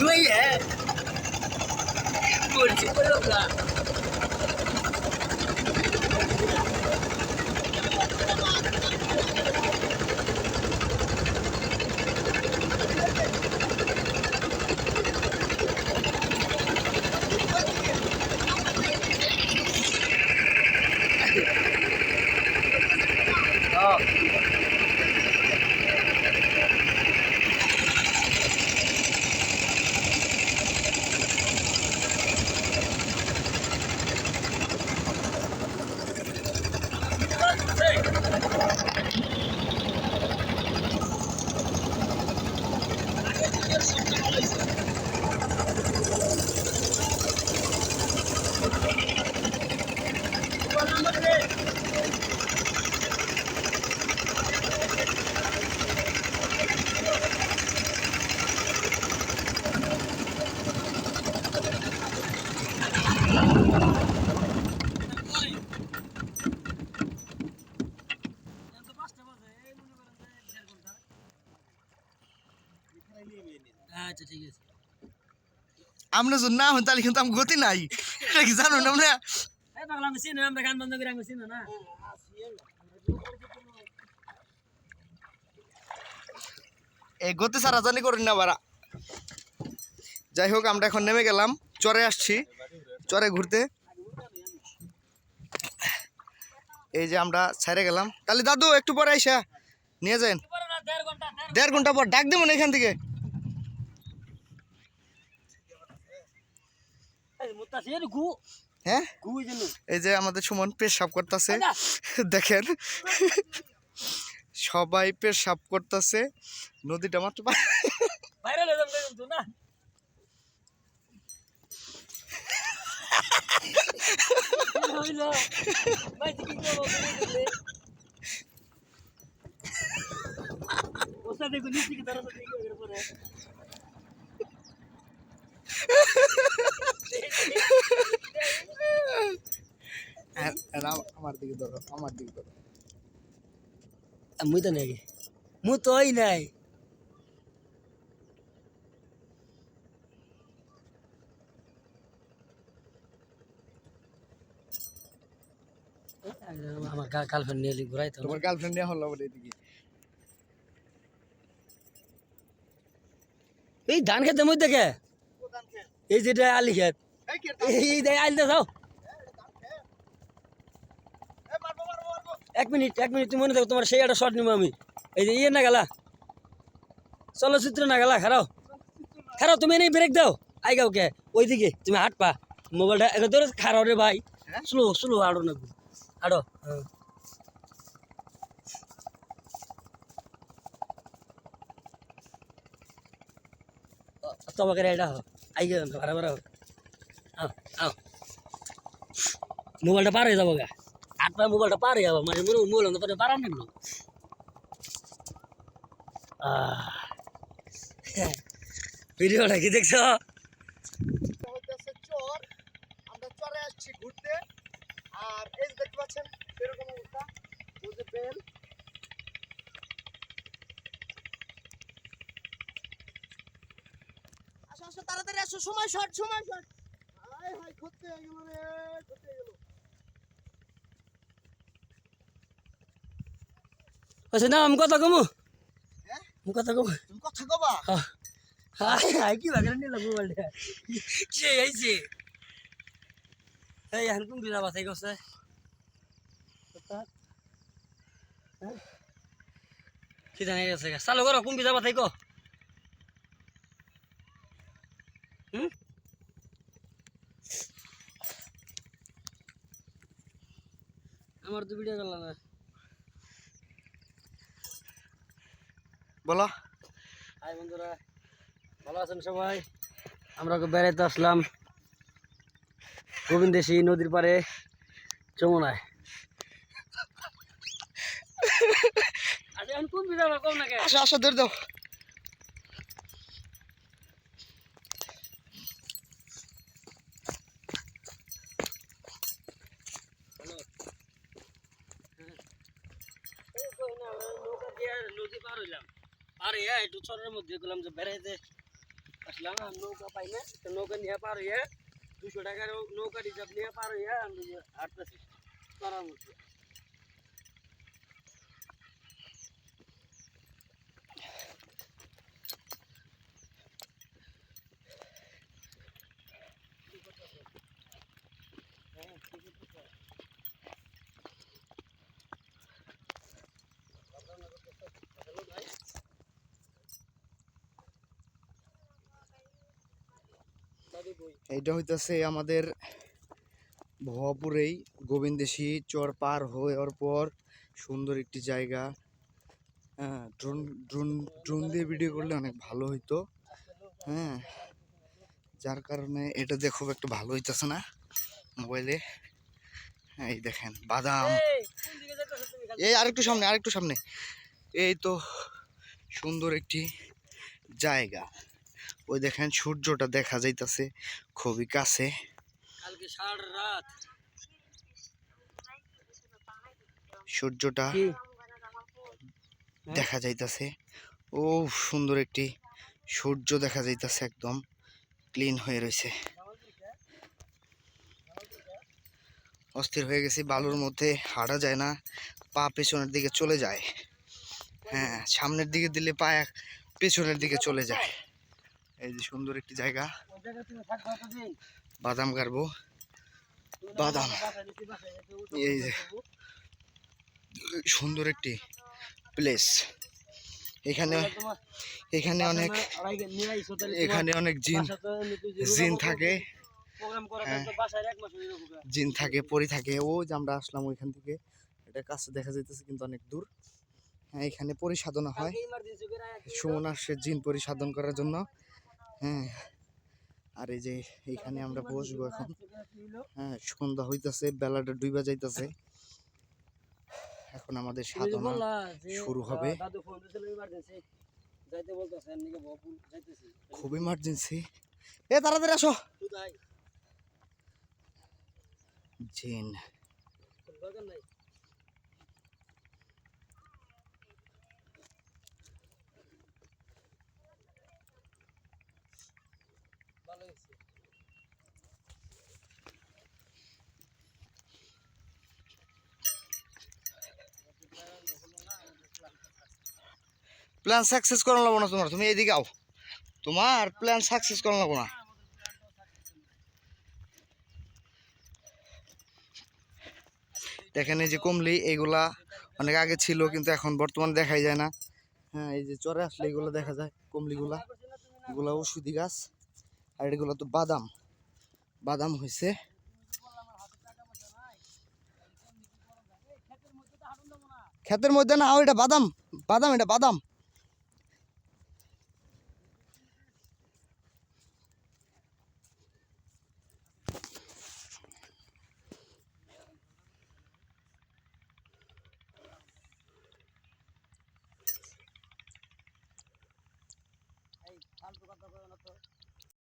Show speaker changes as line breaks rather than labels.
Ui ya. Buồn chứ আচ্ছা ঠিক আছে।
আমরা যদি না হন তাহলে কিন্তু আমি গতি নাই। এটা কি জানো না আমরা?
এই পাগলা আমি চিনি আমরা গান বন্ধ করে আমি চিনি না।
এই গতি সারা জানি করি না বারা যাই হোক আমরা এখন নেমে গেলাম। চরে আসছি। চরে ঘুরতে। এই যে আমরা ছেড়ে গেলাম। তাহলে দাদু একটু পরে আইসা নিয়ে যান
দেড়
ঘণ্টা পর ডাক দেবো না এখান থেকে। হ্যাঁ? এই যে আমাদের সুমন পেশাব করতেছে। দেখেন। সবাই পেশাব করতেছে। নদীটা মাত্র পা-
বাইরে লয়ে যাম লয়ে যাম তো না কি হইল? ভাই, তুই কি করব? তুমি দেখলে? ওস্তাদ দেখো, নিচে কি দাঁড়ানো দেখো, এর উপরে।
আর- আর আম- আমার দিকে ধরো আমার দিকে ধরো
মুই তো নাই মু তো নাই। আমার গার্লফ্রেন্ড নিয়ে ঘুরাই তো
তোমার গার্লফ্রেন্ড নিয়ে হলো এদিকে।
এই ধান খেতে মুই দেখে? এই যেটা আলি খেত। এই দেখ আলি যাও এক মিনিট এক মিনিট তুমি মনে থাকো তোমার সেই একটা শর্ট নিবো আমি। এই যে ইয়ে না গেলা? চলচ্চিত্র না গেলা? খারাও? খারাও তুমি এনেই ব্রেক দাও। আই গাও কে ওইদিকে তুমি হাট পা মোবাইলটা ধরে খারাও রে ভাই। স্লো স্লো আড়ো না। আড়ো হ্যাঁ। তোমাকে এটা হো আই গে বারবার আও আও। মোবাইলটা পার হয়ে যাব গা। পা মোবাইলটা পার হয়ে যাব মানে মনে মোবাইল তো পারে পারান না। ভিডিওটা কি দেখছ
হইতেছে চর আমরা চরে আসছি ঘুরতে আর এই যে দেখতে পাচ্ছেন এরকম অবস্থা ওই যে বেল আসো আসো তাড়াতাড়ি আসো সময় শর্ট সময় শর্ট। হাই হাই করতে গেল রে করতে গেল।
আচ্ছা না আমি কথা কমু?
হ্যাঁ?
কথা কমু?
তুমি কথা কবা?
হাই হাই কি বাগের নিলাম মোবাইলটা কে আইছে এই কোন দিন আবার গেছে কি জানি গেছে চালু করো কোন বিজা বাতাই কো? হুম? আমার তো ভিডিও করলাম না।
বলো।
হাই বন্ধুরা ভালো আছেন সবাই? আমরা বেড়াইতে আসলাম। গোবিন্দেশী নদীর পাড়ে চমনায় আচ্ছা
আসো আসো ধরে দাও
নৌকা দিয়ে নদী পার হইয়া চরের মধ্যে গেলাম যে বেড়াইতে। আসলাম নৌকা পাই না, তো নৌকা নিয়ে পার হইয়া দুশো টাকার নৌকা রিজার্ভ নিয়ে পার হইয়া আমি হাঁটতেছি। করার মতো
এইটা হইতেছে আমাদের ভবাপুরেই গোবিন্দেশী চর পার হওয়ার পর সুন্দর একটি জায়গা। হ্যাঁ ড্রোন ড্রোন ড্রোন দিয়ে ভিডিও করলে অনেক ভালো হইতো। হ্যাঁ যার কারণে এটা দিয়ে খুব একটু ভালো হইতেছে না মোবাইলে। হ্যাঁ এই দেখেন বাদাম?
এই
আরেকটু সামনে আরেকটু সামনে। এই তো সুন্দর একটি জায়গা। ওই দেখেন সূর্যটা দেখা যাইতাছে খুবই কাছে। সূর্যটা দেখা যাইতাছে। ও সুন্দর একটি সূর্য দেখা যাইতাছে একদম ক্লিন হয়ে রয়েছে অস্থির হয়ে গেছি বালুর মধ্যে হাঁটা যায় না পা পেছনের দিকে চলে যায়। হ্যাঁ সামনের দিকে দিলে পা পেছনের দিকে চলে যায়। এই যে সুন্দর একটি জায়গা? বাদাম
তো
বাদাম। এই যে। সুন্দর একটি প্লেস এখানে এখানে অনেক এখানে অনেক জিন জিন থাকে হ্যাঁ। জিন থাকে, পরি থাকে ও যে আমরা আসলাম ওইখান থেকে, এটা কাছে দেখা যাইতেছে কিন্তু অনেক দূর হ্যাঁ এখানে পরিসাধনা হয় সুমন আসছে জিন পরিসাধন করার জন্য হ্যাঁ। আর এই যে এইখানে আমরা বসবো এখন। হ্যাঁ সন্ধ্যা হইতেছে, বেলাটা ডুইবা যাইতাছে। এখন আমাদের সাধনা শুরু হবে। খুব ইমার্জেন্সি এ, তাড়াতাড়ি আসো। জিন। প্ল্যান সাকসেস করা লাগবো না তোমার, তুমি এদিকে আও। তোমার প্ল্যান সাকসেস করা লাগবো না। দেখেন এই যে কমলি এইগুলা অনেক আগে ছিল, কিন্তু এখন বর্তমানে দেখাই যায় না। হ্যাঁ এই যে চরে আসলে এগুলো দেখা যায়, কমলিগুলা। এগুলা ওষুধি গাছ, আর এগুলো তো বাদাম। বাদাম হয়েছে ক্ষেতের মধ্যে না ওইটা বাদাম বাদাম, এটা বাদাম।
প্রকার দেখা যায় না?